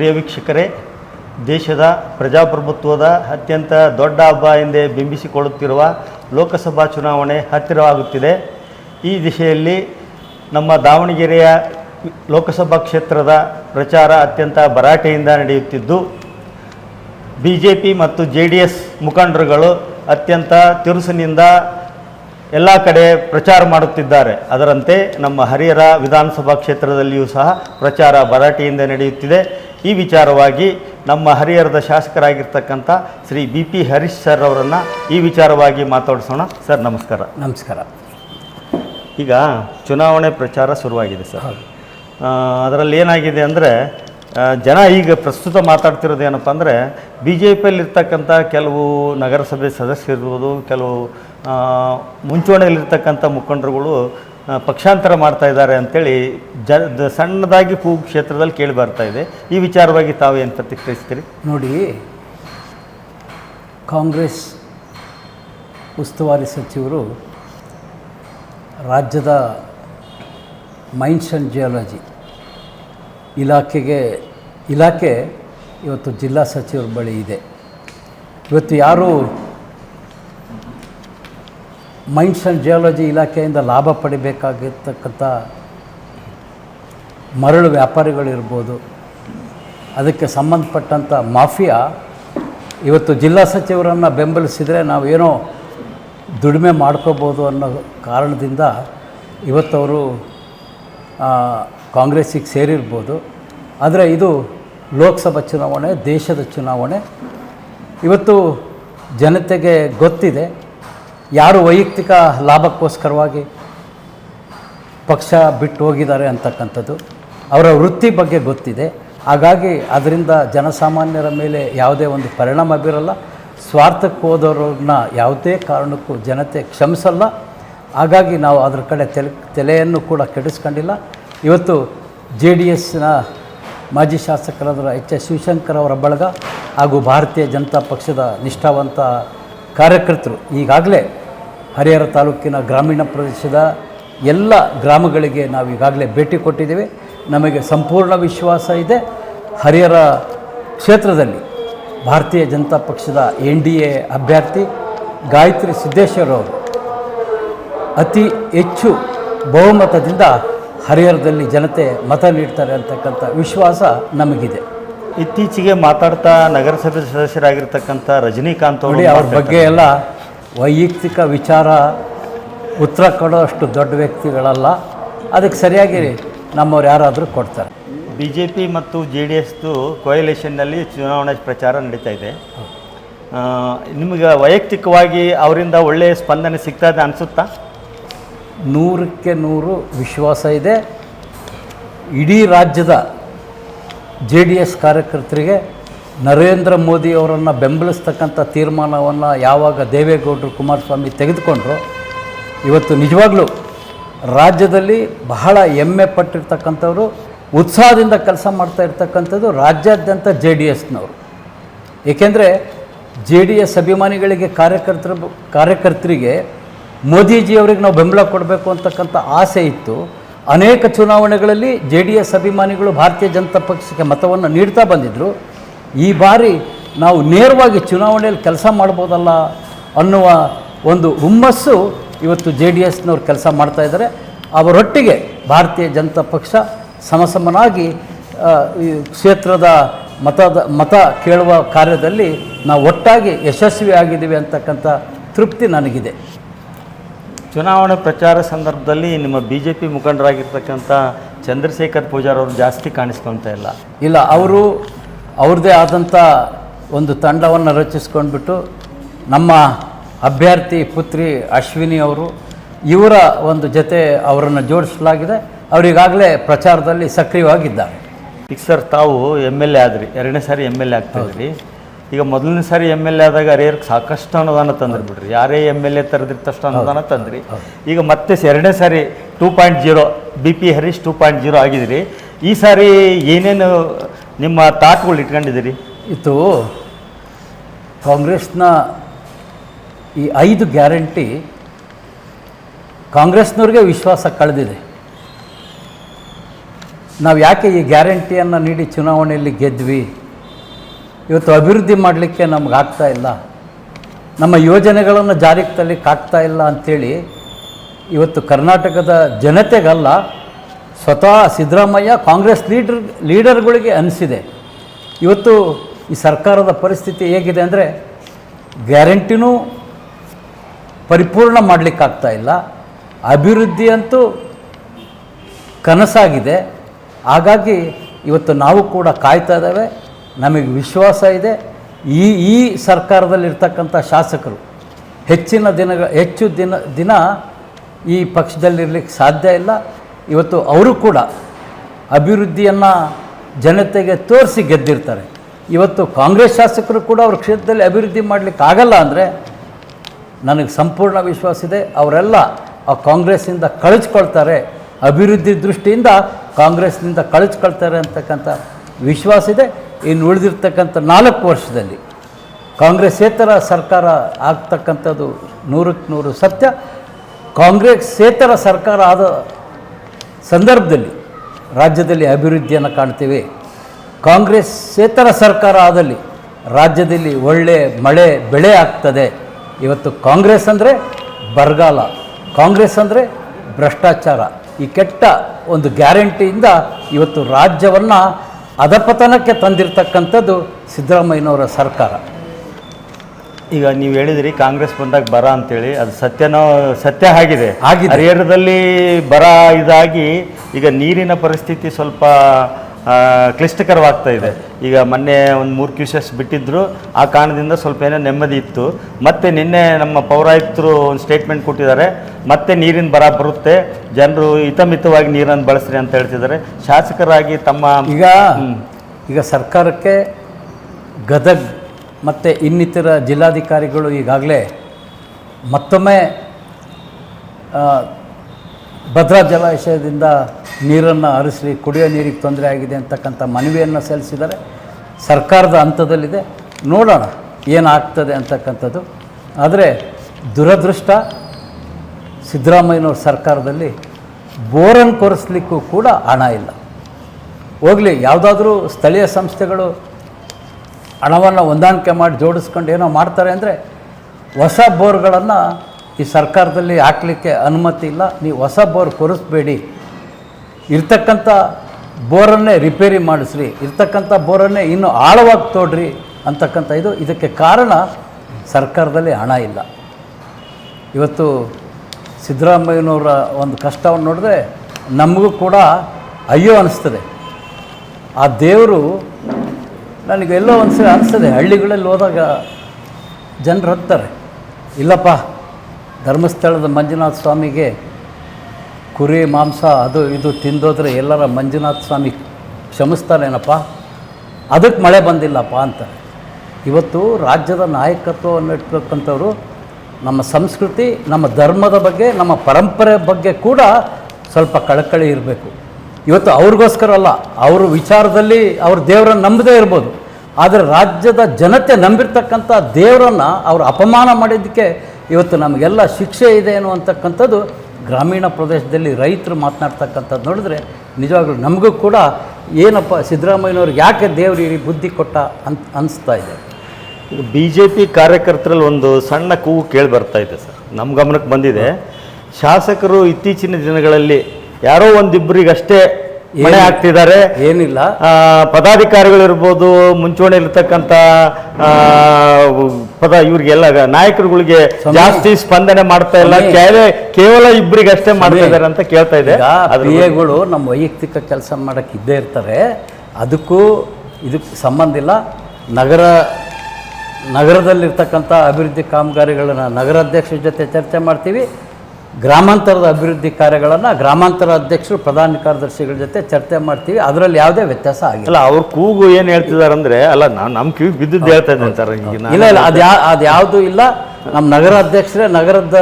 ಪ್ರಿಯ ವೀಕ್ಷಕರೇ, ದೇಶದ ಪ್ರಜಾಪ್ರಭುತ್ವದ ಅತ್ಯಂತ ದೊಡ್ಡ ಹಬ್ಬ ಎಂದೇ ಬಿಂಬಿಸಿಕೊಳ್ಳುತ್ತಿರುವ ಲೋಕಸಭಾ ಚುನಾವಣೆ ಹತ್ತಿರವಾಗುತ್ತಿದೆ. ಈ ದಿಶೆಯಲ್ಲಿ ನಮ್ಮ ದಾವಣಗೆರೆಯ ಲೋಕಸಭಾ ಕ್ಷೇತ್ರದ ಪ್ರಚಾರ ಅತ್ಯಂತ ಭರಾಟೆಯಿಂದ ನಡೆಯುತ್ತಿದ್ದು ಬಿ ಜೆ ಪಿ ಮತ್ತು ಜೆ ಡಿ ಎಸ್ ಮುಖಂಡರುಗಳು ಅತ್ಯಂತ ತಿರುಸಿನಿಂದ ಎಲ್ಲ ಕಡೆ ಪ್ರಚಾರ ಮಾಡುತ್ತಿದ್ದಾರೆ. ಅದರಂತೆ ನಮ್ಮ ಹರಿಹರ ವಿಧಾನಸಭಾ ಕ್ಷೇತ್ರದಲ್ಲಿಯೂ ಸಹ ಪ್ರಚಾರ ಭರಾಟೆಯಿಂದ ನಡೆಯುತ್ತಿದೆ. ಈ ವಿಚಾರವಾಗಿ ನಮ್ಮ ಹರಿಹರದ ಶಾಸಕರಾಗಿರ್ತಕ್ಕಂಥ Shri B P Harish sir ಅವರನ್ನು ಈ ವಿಚಾರವಾಗಿ ಮಾತಾಡಿಸೋಣ. ಸರ್ ನಮಸ್ಕಾರ. ನಮಸ್ಕಾರ. ಈಗ ಚುನಾವಣೆ ಪ್ರಚಾರ ಶುರುವಾಗಿದೆ ಸರ್. ಅದರಲ್ಲಿ ಏನಾಗಿದೆ ಅಂದರೆ ಜನ ಈಗ ಪ್ರಸ್ತುತ ಮಾತಾಡ್ತಿರೋದು ಏನಪ್ಪ ಅಂದರೆ ಬಿ ಜೆ ಪಿಯಲ್ಲಿರ್ತಕ್ಕಂಥ ಕೆಲವು ನಗರಸಭೆ ಸದಸ್ಯರಿರ್ಬೋದು ಕೆಲವು ಮುಂಚೂಣಿಯಲ್ಲಿರ್ತಕ್ಕಂಥ ಮುಖಂಡರುಗಳು ಪಕ್ಷಾಂತರ ಮಾಡ್ತಾ ಇದ್ದಾರೆ ಅಂತೇಳಿ ಜ ಸಣ್ಣದಾಗಿ ಕೂ ಕ್ಷೇತ್ರದಲ್ಲಿ ಕೇಳಿ ಬರ್ತಾ ಇದೆ. ಈ ವಿಚಾರವಾಗಿ ತಾವೇನು ಪ್ರತಿಕ್ರಿಯಿಸ್ತೀರಿ? ನೋಡಿ, ಕಾಂಗ್ರೆಸ್ ಉಸ್ತುವಾರಿ ಸಚಿವರು ರಾಜ್ಯದ ಮೈನ್ಸ್ ಆ್ಯಂಡ್ ಜಿಯಾಲಜಿ ಇಲಾಖೆಗೆ, ಇಲಾಖೆ ಇವತ್ತು ಜಿಲ್ಲಾ ಸಚಿವರ ಬಳಿ ಇದೆ. ಇವತ್ತು ಯಾರು ಮೈನ್ಸ್ ಆ್ಯಂಡ್ ಜಿಯಾಲಜಿ ಇಲಾಖೆಯಿಂದ ಲಾಭ ಪಡಿಬೇಕಾಗಿರ್ತಕ್ಕಂಥ ಮರಳು ವ್ಯಾಪಾರಿಗಳಿರ್ಬೋದು. ಅದಕ್ಕೆ ಸಂಬಂಧಪಟ್ಟಂಥ ಮಾಫಿಯಾ ಇವತ್ತು ಜಿಲ್ಲಾ ಸಚಿವರನ್ನು ಬೆಂಬಲಿಸಿದರೆ ನಾವೇನೋ ದುಡಿಮೆ ಮಾಡ್ಕೋಬೋದು ಅನ್ನೋ ಕಾರಣದಿಂದ ಇವತ್ತವರು ಕಾಂಗ್ರೆಸ್ಸಿಗೆ ಸೇರಿರ್ಬೋದು. ಆದರೆ ಇದು ಲೋಕಸಭಾ ಚುನಾವಣೆ, ದೇಶದ ಚುನಾವಣೆ. ಇವತ್ತು ಜನತೆಗೆ ಗೊತ್ತಿದೆ. ಯಾರು ವೈಯಕ್ತಿಕ ಲಾಭಕ್ಕೋಸ್ಕರವಾಗಿ ಪಕ್ಷ ಬಿಟ್ಟು ಹೋಗಿದ್ದಾರೆ ಅಂತಕ್ಕಂಥದ್ದು ಅವರ ವೃತ್ತಿ ಬಗ್ಗೆ ಗೊತ್ತಿದೆ. ಹಾಗಾಗಿ ಅದರಿಂದ ಜನಸಾಮಾನ್ಯರ ಮೇಲೆ ಯಾವುದೇ ಒಂದು ಪರಿಣಾಮ ಬೀರಲ್ಲ. ಸ್ವಾರ್ಥಕ್ಕೆ ಹೋದವ್ರನ್ನ ಯಾವುದೇ ಕಾರಣಕ್ಕೂ ಜನತೆ ಕ್ಷಮಿಸಲ್ಲ. ಹಾಗಾಗಿ ನಾವು ಅದರ ಕಡೆ ತೆಲೆ, ತಲೆಯನ್ನು ಕೂಡ ಕೆಡಿಸ್ಕೊಂಡಿಲ್ಲ. ಇವತ್ತು ಜೆ ಡಿ ಎಸ್ನ ಮಾಜಿ ಶಾಸಕರಾದ ಎಚ್ ಎಸ್ ಶಿವಶಂಕರ್ ಅವರ ಬಳಗ ಹಾಗೂ ಭಾರತೀಯ ಜನತಾ ಪಕ್ಷದ ನಿಷ್ಠಾವಂತ ಕಾರ್ಯಕರ್ತರು ಈಗಾಗಲೇ ಹರಿಹರ ತಾಲೂಕಿನ ಗ್ರಾಮೀಣ ಪ್ರದೇಶದ ಎಲ್ಲ ಗ್ರಾಮಗಳಿಗೆ ನಾವು ಈಗಾಗಲೇ ಭೇಟಿ ಕೊಟ್ಟಿದ್ದೇವೆ. ನಮಗೆ ಸಂಪೂರ್ಣ ವಿಶ್ವಾಸ ಇದೆ. ಹರಿಹರ ಕ್ಷೇತ್ರದಲ್ಲಿ ಭಾರತೀಯ ಜನತಾ ಪಕ್ಷದ ಎನ್ ಡಿ ಎ ಅಭ್ಯರ್ಥಿ ಗಾಯತ್ರಿ ಸಿದ್ದೇಶ್ವರ ಅವರು ಅತಿ ಹೆಚ್ಚು ಬಹುಮತದಿಂದ ಹರಿಹರದಲ್ಲಿ ಜನತೆ ಮತ ನೀಡ್ತಾರೆ ಅಂತಕ್ಕಂಥ ವಿಶ್ವಾಸ ನಮಗಿದೆ. ಇತ್ತೀಚೆಗೆ ಮಾತಾಡ್ತಾ ನಗರಸಭೆ ಸದಸ್ಯರಾಗಿರ್ತಕ್ಕಂಥ ರಜನಿಕಾಂತ್ ಅವರು ಅವ್ರ ಬಗ್ಗೆ ಎಲ್ಲ ವೈಯಕ್ತಿಕ ವಿಚಾರ ಉತ್ತರ ಕೊಡೋ ಅಷ್ಟು ದೊಡ್ಡ ವ್ಯಕ್ತಿಗಳಲ್ಲ. ಅದಕ್ಕೆ ಸರಿಯಾಗಿ ನಮ್ಮವ್ರು ಯಾರಾದರೂ ಕೊಡ್ತಾರೆ. ಬಿ ಜೆ ಪಿ ಮತ್ತು ಜೆ ಡಿ ಎಸ್ದು ಕೊಯಲೇಷನ್ನಲ್ಲಿ ಚುನಾವಣೆ ಪ್ರಚಾರ ನಡೀತಾ ಇದೆ. ನಿಮಗೆ ವೈಯಕ್ತಿಕವಾಗಿ ಅವರಿಂದ ಒಳ್ಳೆಯ ಸ್ಪಂದನೆ ಸಿಗ್ತಾ ಇದೆ ಅನಿಸುತ್ತಾ? ನೂರಕ್ಕೆ ನೂರು ವಿಶ್ವಾಸ ಇದೆ. ಇಡೀ ರಾಜ್ಯದ ಜೆ ಡಿ ಎಸ್ ಕಾರ್ಯಕರ್ತರಿಗೆ ನರೇಂದ್ರ ಮೋದಿ ಅವರನ್ನು ಬೆಂಬಲಿಸ್ತಕ್ಕಂಥ ತೀರ್ಮಾನವನ್ನು ಯಾವಾಗ ದೇವೇಗೌಡರು ಕುಮಾರಸ್ವಾಮಿ ತೆಗೆದುಕೊಂಡ್ರು, ಇವತ್ತು ನಿಜವಾಗ್ಲೂ ರಾಜ್ಯದಲ್ಲಿ ಬಹಳ ಹೆಮ್ಮೆ ಪಟ್ಟಿರ್ತಕ್ಕಂಥವ್ರು, ಉತ್ಸಾಹದಿಂದ ಕೆಲಸ ಮಾಡ್ತಾ ಇರ್ತಕ್ಕಂಥದ್ದು ರಾಜ್ಯಾದ್ಯಂತ ಜೆ ಡಿ ಎಸ್ನವರು. ಏಕೆಂದರೆ ಜೆ ಡಿ ಎಸ್ ಅಭಿಮಾನಿಗಳಿಗೆ ಕಾರ್ಯಕರ್ತರ ಕಾರ್ಯಕರ್ತರಿಗೆ ಮೋದಿಜಿಯವರಿಗೆ ನಾವು ಬೆಂಬಲ ಕೊಡಬೇಕು ಅಂತಕ್ಕಂಥ ಆಸೆ ಇತ್ತು. ಅನೇಕ ಚುನಾವಣೆಗಳಲ್ಲಿ ಜೆ ಡಿ ಎಸ್ ಅಭಿಮಾನಿಗಳು ಭಾರತೀಯ ಜನತಾ ಪಕ್ಷಕ್ಕೆ ಮತವನ್ನು ನೀಡ್ತಾ ಬಂದಿದ್ದರು ಈ ಬಾರಿ ನಾವು ನೇರವಾಗಿ ಚುನಾವಣೆಯಲ್ಲಿ ಕೆಲಸ ಮಾಡ್ಬೋದಲ್ಲ ಅನ್ನುವ ಒಂದು ಹುಮ್ಮಸ್ಸು ಇವತ್ತು ಜೆ ಡಿ ಎಸ್ನವ್ರು ಕೆಲಸ ಮಾಡ್ತಾ ಇದ್ದಾರೆ. ಅವರೊಟ್ಟಿಗೆ ಭಾರತೀಯ ಜನತಾ ಪಕ್ಷ ಸಮಸಮನಾಗಿ ಈ ಕ್ಷೇತ್ರದ ಮತದ ಮತ ಕೇಳುವ ಕಾರ್ಯದಲ್ಲಿ ನಾವು ಒಟ್ಟಾಗಿ ಯಶಸ್ವಿಯಾಗಿದ್ದೀವಿ ಅಂತಕ್ಕಂಥ ತೃಪ್ತಿ ನನಗಿದೆ. ಚುನಾವಣೆ ಪ್ರಚಾರ ಸಂದರ್ಭದಲ್ಲಿ ನಿಮ್ಮ ಬಿ ಜೆ ಪಿ ಮುಖಂಡರಾಗಿರ್ತಕ್ಕಂಥ ಚಂದ್ರಶೇಖರ್ ಪೂಜಾರ್ ಅವರು ಜಾಸ್ತಿ ಕಾಣಿಸ್ಕೊಳ್ತಾ ಇಲ್ಲ. ಇಲ್ಲ ಅವರು ಅವ್ರದ್ದೇ ಆದಂಥ ಒಂದು ತಂಡವನ್ನು ರಚಿಸ್ಕೊಂಡ್ಬಿಟ್ಟು ನಮ್ಮ ಅಭ್ಯರ್ಥಿ ಪುತ್ರಿ ಅಶ್ವಿನಿ ಅವರು ಇವರ ಒಂದು ಜೊತೆ ಅವರನ್ನು ಜೋಡಿಸಲಾಗಿದೆ. ಅವರಿಗಾಗಲೇ ಪ್ರಚಾರದಲ್ಲಿ ಸಕ್ರಿಯವಾಗಿದ್ದಾರೆ. ಈಗ ಸರ್ ತಾವು ಎಂ ಎಲ್ ಎ ಆದ್ರಿ. ಎರಡನೇ ಸಾರಿ ಎಂ ಎಲ್ ಎ ಆಗ್ತಾಯಿದ್ರಿ ಈಗ ಮೊದಲನೇ ಸಾರಿ ಎಂ ಎಲ್ ಎ ಆದಾಗ ಹರಿಹರಕ್ಕೆ ಸಾಕಷ್ಟು ಅನುದಾನ ತಂದ್ರಿ ಬಿಡ್ರಿ. ಯಾರೇ ಎಂ ಎಲ್ ಎ ತರದಿರ್ತಷ್ಟು ಅನುದಾನ ತಂದ್ರಿ. ಈಗ ಮತ್ತೆ ಎರಡನೇ ಸಾರಿ two point zero B P Harish two point zero ಆಗಿದ್ರಿ. ಈ ಸಾರಿ ಏನೇನು ನಿಮ್ಮ ತಾಟ್ಗಳು ಇಟ್ಕೊಂಡಿದ್ದೀರಿ? ಇತ್ತು ಕಾಂಗ್ರೆಸ್ನ ಈ ಐದು ಗ್ಯಾರಂಟಿ ಕಾಂಗ್ರೆಸ್ನವ್ರಿಗೆ ವಿಶ್ವಾಸ ಕಳೆದಿದೆ. ನಾವು ಯಾಕೆ ಈ ಗ್ಯಾರಂಟಿಯನ್ನು ನೀಡಿ ಚುನಾವಣೆಯಲ್ಲಿ ಗೆದ್ವಿ? ಇವತ್ತು ಅಭಿವೃದ್ಧಿ ಮಾಡಲಿಕ್ಕೆ ನಮ್ಗೆ ಆಗ್ತಾ ಇಲ್ಲ. ನಮ್ಮ ಯೋಜನೆಗಳನ್ನು ಜಾರಿಗೆ ತರಲಿಕ್ಕೆ ಆಗ್ತಾ ಇಲ್ಲ ಅಂಥೇಳಿ ಇವತ್ತು ಕರ್ನಾಟಕದ ಜನತೆಗಲ್ಲ ಸ್ವತಃ ಸಿದ್ದರಾಮಯ್ಯ ಕಾಂಗ್ರೆಸ್ ಲೀಡರ್, ಲೀಡರ್ಗಳಿಗೆ ಅನಿಸಿದೆ. ಇವತ್ತು ಈ ಸರ್ಕಾರದ ಪರಿಸ್ಥಿತಿ ಹೇಗಿದೆ ಅಂದರೆ ಗ್ಯಾರಂಟಿನೂ ಪರಿಪೂರ್ಣ ಮಾಡಲಿಕ್ಕಾಗ್ತಾ ಇಲ್ಲ. ಅಭಿವೃದ್ಧಿ ಅಂತೂ ಕನಸಾಗಿದೆ. ಹಾಗಾಗಿ ಇವತ್ತು ನಾವು ಕೂಡ ಕಾಯ್ತಾ ಇದ್ದೇವೆ. ನಮಗೆ ವಿಶ್ವಾಸ ಇದೆ. ಈ ಈ ಸರ್ಕಾರದಲ್ಲಿರ್ತಕ್ಕಂಥ ಶಾಸಕರು ಹೆಚ್ಚಿನ ದಿನಗಳ, ಹೆಚ್ಚು ದಿನ ದಿನ ಈ ಪಕ್ಷದಲ್ಲಿರಲಿಕ್ಕೆ ಸಾಧ್ಯ ಇಲ್ಲ. ಇವತ್ತು ಅವರು ಕೂಡ ಅಭಿವೃದ್ಧಿಯನ್ನು ಜನತೆಗೆ ತೋರಿಸಿ ಗೆದ್ದಿರ್ತಾರೆ. ಇವತ್ತು ಕಾಂಗ್ರೆಸ್ ಶಾಸಕರು ಕೂಡ ಅವ್ರ ಕ್ಷೇತ್ರದಲ್ಲಿ ಅಭಿವೃದ್ಧಿ ಮಾಡಲಿಕ್ಕೆ ಆಗಲ್ಲ ಅಂದರೆ ನನಗೆ ಸಂಪೂರ್ಣ ವಿಶ್ವಾಸ ಇದೆ, ಅವರೆಲ್ಲ ಆ ಕಾಂಗ್ರೆಸ್ಸಿಂದ ಕಳಿಸ್ಕೊಳ್ತಾರೆ ಅಭಿವೃದ್ಧಿ ದೃಷ್ಟಿಯಿಂದ ಕಾಂಗ್ರೆಸ್ನಿಂದ ಕಳಿಸ್ಕೊಳ್ತಾರೆ ಅಂತಕ್ಕಂಥ ವಿಶ್ವಾಸ ಇದೆ. ಇನ್ನು ಉಳಿದಿರ್ತಕ್ಕಂಥ ನಾಲ್ಕು ವರ್ಷದಲ್ಲಿ ಕಾಂಗ್ರೆಸ್ಸೇತರ ಸರ್ಕಾರ ಆಗ್ತಕ್ಕಂಥದ್ದು ನೂರಕ್ಕೆ ನೂರು ಸತ್ಯ. ಕಾಂಗ್ರೆಸ್ಸೇತರ ಸರ್ಕಾರ ಆದ ಸಂದರ್ಭದಲ್ಲಿ ರಾಜ್ಯದಲ್ಲಿ ಅಭಿವೃದ್ಧಿಯನ್ನು ಕಾಣ್ತೇವೆ. ಕಾಂಗ್ರೆಸ್ಸೇತರ ಸರ್ಕಾರ ಆದಲ್ಲಿ ರಾಜ್ಯದಲ್ಲಿ ಒಳ್ಳೆ ಮಳೆ, ಬೆಳೆ ಆಗ್ತದೆ. ಇವತ್ತು ಕಾಂಗ್ರೆಸ್ ಅಂದರೆ ಬರಗಾಲ, ಕಾಂಗ್ರೆಸ್ ಅಂದರೆ ಭ್ರಷ್ಟಾಚಾರ. ಈ ಕೆಟ್ಟ ಒಂದು ಗ್ಯಾರಂಟಿಯಿಂದ ಇವತ್ತು ರಾಜ್ಯವನ್ನು ಅಧಪತನಕ್ಕೆ ತಂದಿರತಕ್ಕಂಥದ್ದು ಸಿದ್ದರಾಮಯ್ಯನವರ ಸರ್ಕಾರ. ಈಗ ನೀವು ಹೇಳಿದ್ರಿ ಕಾಂಗ್ರೆಸ್ ಬಂದಾಗ ಬರ ಅಂತೇಳಿ ಅದು ಸತ್ಯನೋ ಸತ್ಯ ಆಗಿದೆ. ಆಗಿದೆ. ಹರಿಹರದಲ್ಲಿ ಬರ ಇದಾಗಿ ಈಗ ನೀರಿನ ಪರಿಸ್ಥಿತಿ ಸ್ವಲ್ಪ ಆ, ಕ್ಲಿಷ್ಟಕರವಾಗ್ತಾ ಇದೆ. ಈಗ ಮೊನ್ನೆ ಒಂದು ಮೂರು ಕ್ಯೂಸಸ್ ಬಿಟ್ಟಿದ್ರು ಆ ಕಾರಣದಿಂದ ಸ್ವಲ್ಪ ಏನೋ ನೆಮ್ಮದಿ ಇತ್ತು. ಮತ್ತೆ ನಿನ್ನೆ ನಮ್ಮ ಪೌರಾಯುಕ್ತರು ಒಂದು ಸ್ಟೇಟ್ಮೆಂಟ್ ಕೊಟ್ಟಿದ್ದಾರೆ ಮತ್ತೆ ನೀರಿನ ಬರ ಬರುತ್ತೆ ಜನರು ಹಿತಮಿತವಾಗಿ ನೀರನ್ನು ಬಳಸ್ರಿ ಅಂತ ಹೇಳ್ತಿದ್ದಾರೆ. ಶಾಸಕರಾಗಿ ತಮ್ಮ ಈಗ ಈಗ ಸರ್ಕಾರಕ್ಕೆ ಗದಗ್ ಮತ್ತು ಇನ್ನಿತರ ಜಿಲ್ಲಾಧಿಕಾರಿಗಳು ಈಗಾಗಲೇ ಮತ್ತೊಮ್ಮೆ ಭದ್ರಾ ಜಲಾಶಯದಿಂದ ನೀರನ್ನು ಹರಿಸಿ ಕುಡಿಯೋ ನೀರಿಗೆ ತೊಂದರೆ ಆಗಿದೆ ಅಂತಕ್ಕಂಥ ಮನವಿಯನ್ನು ಸಲ್ಲಿಸಿದ್ದಾರೆ. ಸರ್ಕಾರದ ಹಂತದಲ್ಲಿದೆ. ನೋಡೋಣ ಏನಾಗ್ತದೆ ಅಂತಕ್ಕಂಥದ್ದು. ಆದರೆ ದುರದೃಷ್ಟ, ಸಿದ್ದರಾಮಯ್ಯನವ್ರ ಸರ್ಕಾರದಲ್ಲಿ ಬೋರನ್ನು ಕೊರೆಸ್ಲಿಕ್ಕೂ ಕೂಡ ಹಣ ಇಲ್ಲ. ಹೋಗಲಿ, ಯಾವುದಾದ್ರೂ ಸ್ಥಳೀಯ ಸಂಸ್ಥೆಗಳು ಹಣವನ್ನು ಹೊಂದಾಣಿಕೆ ಮಾಡಿ ಜೋಡಿಸ್ಕೊಂಡು ಏನೋ ಮಾಡ್ತಾರೆ ಅಂದರೆ ಹೊಸ ಬೋರ್ಗಳನ್ನು ಈ ಸರ್ಕಾರದಲ್ಲಿ ಹಾಕಲಿಕ್ಕೆ ಅನುಮತಿ ಇಲ್ಲ. ನೀವು ಹೊಸ ಬೋರ್ ಕೊರಿಸ್ಬೇಡಿ. ಇರ್ತಕ್ಕಂಥ ಬೋರನ್ನೇ ರಿಪೇರಿ ಮಾಡಿಸ್ರಿ. ಇರ್ತಕ್ಕಂಥ ಬೋರನ್ನೇ ಇನ್ನೂ ಆಳವಾಗಿ ತೋಡ್ರಿ ಅಂತಕ್ಕಂಥ ಇದು. ಇದಕ್ಕೆ ಕಾರಣ ಸರ್ಕಾರದಲ್ಲಿ ಹಣ ಇಲ್ಲ. ಇವತ್ತು ಸಿದ್ದರಾಮಯ್ಯನವರ ಒಂದು ಕಷ್ಟವನ್ನು ನೋಡಿದ್ರೆ ನಮಗೂ ಕೂಡ ಅಯ್ಯೋ ಅನ್ನಿಸ್ತದೆ ಆ ದೇವರು ನನಗೆ ಎಲ್ಲೋ ಒಂದ್ಸರಿ ಅನಿಸ್ತದೆ, ಹಳ್ಳಿಗಳಲ್ಲಿ ಹೋದಾಗ ಜನರು ಹತ್ತಾರೆ. ಇಲ್ಲಪ್ಪ, ಧರ್ಮಸ್ಥಳದ ಮಂಜುನಾಥ ಸ್ವಾಮಿಗೆ ಕುರಿ, ಮಾಂಸ ಅದು ಇದು ತಿಂದೋದ್ರೆ ಎಲ್ಲರ ಮಂಜುನಾಥ ಸ್ವಾಮಿ ಕ್ಷಮಿಸ್ತಾನೇನಪ್ಪ? ಅದಕ್ಕೆ ಮಳೆ ಬಂದಿಲ್ಲಪ್ಪ ಅಂತ. ಇವತ್ತು ರಾಜ್ಯದ ನಾಯಕತ್ವವನ್ನು ಇಟ್ಬೇಕಂಥವ್ರು ನಮ್ಮ ಸಂಸ್ಕೃತಿ, ನಮ್ಮ ಧರ್ಮದ ಬಗ್ಗೆ, ನಮ್ಮ ಪರಂಪರೆ ಬಗ್ಗೆ ಕೂಡ ಸ್ವಲ್ಪ ಕಳಕಳಿ ಇರಬೇಕು. ಇವತ್ತು ಅವ್ರಿಗೋಸ್ಕರ ಅಲ್ಲ ಅವ್ರ ವಿಚಾರದಲ್ಲಿ ಅವ್ರ ದೇವರನ್ನು ನಂಬದೇ ಇರ್ಬೋದು. ಆದರೆ ರಾಜ್ಯದ ಜನತೆ ನಂಬಿರ್ತಕ್ಕಂಥ ದೇವರನ್ನು ಅವರು ಅಪಮಾನ ಮಾಡಿದ್ದಕ್ಕೆ ಇವತ್ತು ನಮಗೆಲ್ಲ ಶಿಕ್ಷೆ ಇದೆ ಅನ್ನುವಂಥಕ್ಕಂಥದ್ದು ಗ್ರಾಮೀಣ ಪ್ರದೇಶದಲ್ಲಿ ರೈತರು ಮಾತನಾಡ್ತಕ್ಕಂಥದ್ದು ನೋಡಿದ್ರೆ ನಿಜವಾಗ್ಲೂ ನಮಗೂ ಕೂಡ ಏನಪ್ಪ ಸಿದ್ದರಾಮಯ್ಯನವ್ರಿಗೆ ಯಾಕೆ ದೇವರು ಈ ಬುದ್ಧಿ ಕೊಟ್ಟ ಅಂತ ಅನಿಸ್ತಾ ಇದೆ? ಬಿ ಜೆ ಪಿ ಕಾರ್ಯಕರ್ತರಲ್ಲಿ ಒಂದು ಸಣ್ಣ ಕೂಗು ಕೇಳಿ ಬರ್ತಾ ಇದೆ ಸರ್. ನಮ್ಮ ಗಮನಕ್ಕೆ ಬಂದಿದೆ. ಶಾಸಕರು ಇತ್ತೀಚಿನ ದಿನಗಳಲ್ಲಿ ಯಾರೋ ಒಂದಿಬ್ಬರಿಗಷ್ಟೇ ಮನೆ ಹಾಕ್ತಿದ್ದಾರೆ. ಏನಿಲ್ಲ. ಪದಾಧಿಕಾರಿಗಳು ಪದಾಧಿಕಾರಿಗಳಿರ್ಬೋದು ಮುಂಚೂಣಿಲಿರ್ತಕ್ಕಂಥ ಆ, ಪದ ಇವ್ರಿಗೆಲ್ಲ ನಾಯಕರುಗಳಿಗೆ ಜಾಸ್ತಿ ಸ್ಪಂದನೆ ಮಾಡ್ತಾ ಇಲ್ಲ. ಕೇವಲ ಇಬ್ಬರಿಗಷ್ಟೇ ಮಾಡ್ತಾ ಇದ್ದಾರೆ ಅಂತ ಕೇಳ್ತಾ ಇದೆ. ಕ್ರಿಯೆಗಳು ನಮ್ಮ ವೈಯಕ್ತಿಕ ಕೆಲಸ ಮಾಡೋಕ್ಕೆ ಇದ್ದೇ ಇರ್ತಾರೆ. ಅದಕ್ಕೂ ಇದಕ್ಕೆ ಸಂಬಂಧ ಇಲ್ಲ. ನಗರ ನಗರದಲ್ಲಿರ್ತಕ್ಕಂಥ ಅಭಿವೃದ್ಧಿ ಕಾಮಗಾರಿಗಳನ್ನು ನಗರಾಧ್ಯಕ್ಷರ ಜೊತೆ ಚರ್ಚೆ ಮಾಡ್ತೀವಿ. ಗ್ರಾಮಾಂತರದ ಅಭಿವೃದ್ಧಿ ಕಾರ್ಯಗಳನ್ನು ಗ್ರಾಮಾಂತರ ಅಧ್ಯಕ್ಷರು ಪ್ರಧಾನ ಕಾರ್ಯದರ್ಶಿಗಳ ಜೊತೆ ಚರ್ಚೆ ಮಾಡ್ತೀವಿ. ಅದರಲ್ಲಿ ಯಾವುದೇ ವ್ಯತ್ಯಾಸ ಆಗಿಲ್ಲ. ಅಲ್ಲ ಅವ್ರ ಕೂಗು ಏನು ಹೇಳ್ತಿದ್ದಾರೆ ಅಂದರೆ ಅಲ್ಲ ನಾನು ನಮ್ ಕಿವಿ ಬಿದ್ದಿದ್ದು ಹೇಳ್ತಾ ಇದ್ದೇನೆ ಸರ್. ಇಲ್ಲ ಇಲ್ಲ ಅದು ಯಾ ಅದು ಯಾವುದೂ ಇಲ್ಲ. ನಮ್ಮ ನಗರ ಅಧ್ಯಕ್ಷರೇ ನಗರದ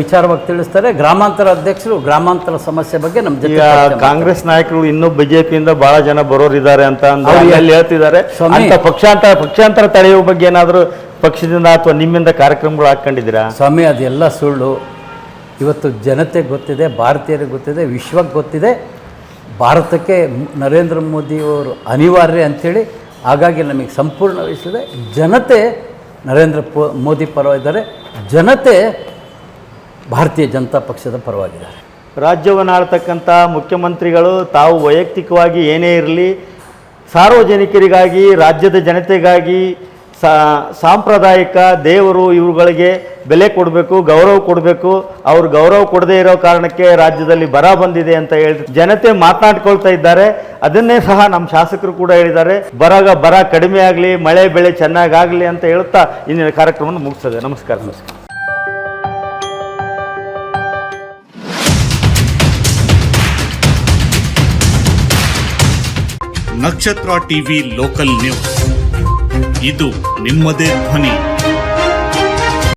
ವಿಚಾರವಾಗಿ ತಿಳಿಸ್ತಾರೆ. ಗ್ರಾಮಾಂತರ ಅಧ್ಯಕ್ಷರು ಗ್ರಾಮಾಂತರ ಸಮಸ್ಯೆ ಬಗ್ಗೆ ನಮ್ಮ ಜೊತೆ ಈಗ ಕಾಂಗ್ರೆಸ್ ನಾಯಕರು ಇನ್ನೂ ಬಿಜೆಪಿಯಿಂದ ಬಹಳ ಜನ ಬರೋರಿದ್ದಾರೆ ಅಂತ ಅಂದ್ರೆ ಅಲ್ಲಿ ಹೇಳ್ತಿದ್ದಾರೆ. ಅಂತ ಪಕ್ಷಾಂತರ ಪಕ್ಷಾಂತರ ತಡೆಯುವ ಬಗ್ಗೆ ಏನಾದರೂ ಪಕ್ಷದಿಂದ ಅಥವಾ ನಿಮ್ಮಿಂದ ಕಾರ್ಯಕ್ರಮಗಳು ಹಾಕ್ಕೊಂಡಿದ್ದೀರಾ? ಸ್ವಾಮಿ ಅದೆಲ್ಲ ಸುಳ್ಳು. ಇವತ್ತು ಜನತೆ ಗೊತ್ತಿದೆ ಭಾರತೀಯರಿಗೆ ಗೊತ್ತಿದೆ ವಿಶ್ವಕ್ಕೆ ಗೊತ್ತಿದೆ. ಭಾರತಕ್ಕೆ ನರೇಂದ್ರ ನರೇಂದ್ರ ಮೋದಿಯವರು ಅನಿವಾರ್ಯ ಅಂಥೇಳಿ ಹಾಗಾಗಿ ನಮಗೆ ಸಂಪೂರ್ಣ ವಹಿಸಿದೆ ಜನತೆ ನರೇಂದ್ರ ಪೋ ಮೋದಿ ಪರವಾಗಿದ್ದಾರೆ. ಜನತೆ ಭಾರತೀಯ ಜನತಾ ಪಕ್ಷದ ಪರವಾಗಿದ್ದಾರೆ. ರಾಜ್ಯವನ್ನು ಆಳ್ತಕ್ಕಂಥ ಮುಖ್ಯಮಂತ್ರಿಗಳು ತಾವು ವೈಯಕ್ತಿಕವಾಗಿ ಏನೇ ಇರಲಿ ಸಾರ್ವಜನಿಕರಿಗಾಗಿ ರಾಜ್ಯದ ಜನತೆಗಾಗಿ ಸಾ, ಸಾಂಪ್ರದಾಯಿಕ ದೇವರು ಇವುಗಳಿಗೆ ಬೆಲೆ ಕೊಡಬೇಕು, ಗೌರವ ಕೊಡಬೇಕು. ಅವ್ರು ಗೌರವ ಕೊಡದೇ ಇರೋ ಕಾರಣಕ್ಕೆ ರಾಜ್ಯದಲ್ಲಿ ಬರ ಬಂದಿದೆ ಅಂತ ಹೇಳಿ ಜನತೆ ಮಾತನಾಡ್ಕೊಳ್ತಾ ಇದ್ದಾರೆ. ಅದನ್ನೇ ಸಹ ನಮ್ಮ ಶಾಸಕರು ಕೂಡ ಹೇಳಿದ್ದಾರೆ. ಬರಾಗ ಬರ ಕಡಿಮೆ ಆಗಲಿ, ಮಳೆ ಬೆಳೆ ಚೆನ್ನಾಗಾಗಲಿ ಅಂತ ಹೇಳುತ್ತಾ ಇಂದಿನ ಕಾರ್ಯಕ್ರಮವನ್ನು ಮುಗಿಸ್ತದೆ. ನಮಸ್ಕಾರ. ನಮಸ್ಕಾರ. ನಕ್ಷತ್ರ ಟಿವಿ ಲೋಕಲ್ ನ್ಯೂಸ್. ಇದು ನಿಮ್ಮದೇ ಧ್ವನಿ.